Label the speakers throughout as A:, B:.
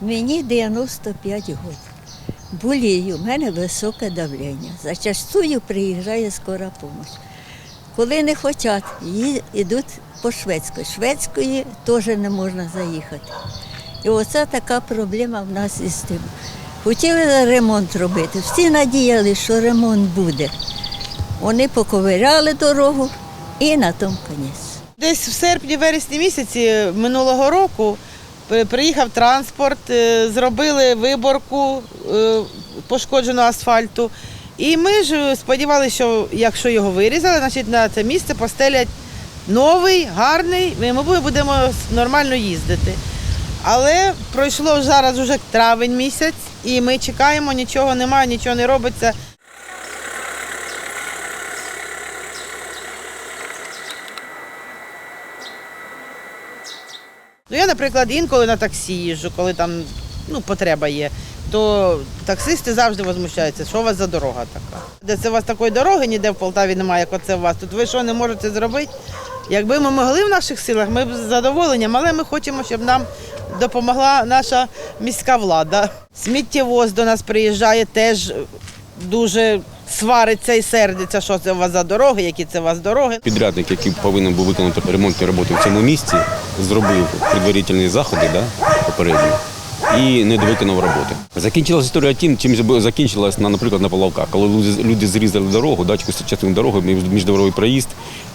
A: Мені 95 років. Болію, в мене високе давлення. Зачастую приїжджає скора допомога. Коли не хочуть, йдуть по шведської. Шведської теж не можна заїхати. І оце така проблема в нас із тим. Хотіли ремонт робити, всі надіялися, що ремонт буде. Вони поковиряли дорогу і на тому кінець.
B: Десь в серпні-вересні місяці минулого року приїхав транспорт, е, зробили виборку е, пошкодженого асфальту. І ми ж сподівалися, що якщо його вирізали, значить на це місце постелять новий, гарний, ми будемо нормально їздити. Але пройшло зараз вже травень місяць, і ми чекаємо, нічого немає, нічого не робиться. Ну, я, наприклад, інколи на таксі їжджу, коли там ну, потреба є, то таксисти завжди возмущаються, що у вас за дорога така. Де це у вас такої дороги ніде в Полтаві немає, як оце у вас. Тут ви що не можете зробити? Якби ми могли в наших силах, ми б з задоволенням, але ми хочемо, щоб нам допомогла наша міська влада. Сміттєвоз до нас приїжджає теж дуже свариться і сердиться, що це у вас за дороги, які це у вас дороги.
C: Підрядник, який повинен був виконати ремонтні роботи в цьому місці, зробив предварительні заходи да, попередні і не довиконав роботи. Закінчилася історія тим, чим закінчилась, на, наприклад, на Половках, коли люди, зрізали дорогу, дачку частину дороги, між- міждоровий проїзд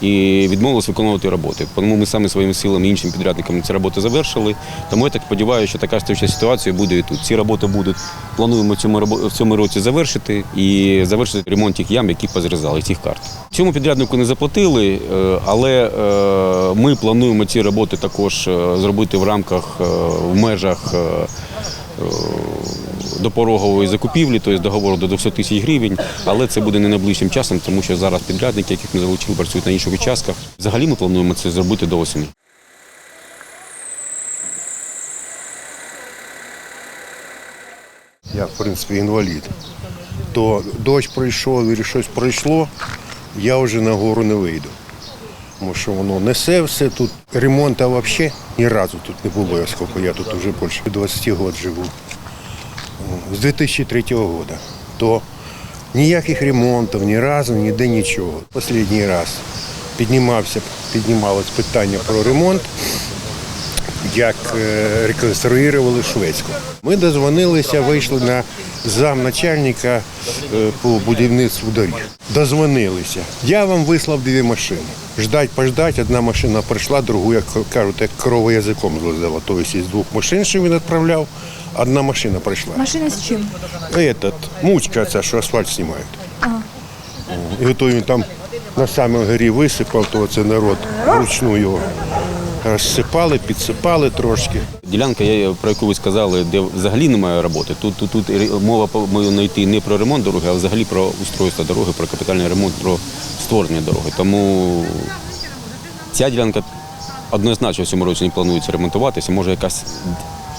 C: і відмовилися виконувати роботи. Тому ми самі своїми силами іншим підрядникам ці роботи завершили. Тому я так сподіваюся, що така ж ситуація буде і тут. Ці роботи будуть плануємо цьому в цьому році завершити і завершити ремонт тих ям, які позрізали, цих карт. Цьому підряднику не заплатили, е, але е, ми плануємо ці роботи також е, зробити в рамках в межах. Е, Допорогової закупівлі, тобто договору до 200 тисяч гривень, але це буде не найближчим часом, тому що зараз підрядники, яких ми залучили, працюють на інших участках. Взагалі ми плануємо це зробити до осені.
D: Я, в принципі, інвалід. То дощ пройшов і щось пройшло, я вже на гору не вийду. Тому що воно несе все тут. Ремонту взагалі ні разу тут не було, я скільки я тут вже більше 20 років живу. З 2003 року. То ніяких ремонтів, ні разу, ніде нічого. Останній раз піднімався, піднімалось питання про ремонт як е, реконструювали Шведську. Ми дозвонилися, вийшли на замначальника е, по будівництву доріг. Дозвонилися. Я вам вислав дві машини. Ждать, пождать, одна машина прийшла, другу, як кажуть, як корова язиком злизала. Тобто із двох машин, що він відправляв, одна машина прийшла.
E: Машина з чим?
D: Этот, мучка ця, що асфальт знімають. І то він там на самій горі висипав, то це народ вручну його розсипали, підсипали трошки.
C: Ділянка, я- про яку ви сказали, де взагалі немає роботи. Тут, тут, тут мова повинна йти не про ремонт дороги, а взагалі про устройство дороги, про капітальний ремонт, про створення дороги. Тому ця ділянка однозначно в цьому році не планується ремонтуватися. Може якась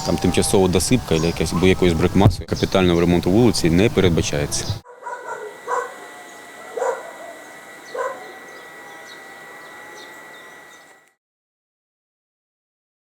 C: там тимчасова досипка, або якоїсь брекмаси. Капітального ремонту вулиці не передбачається.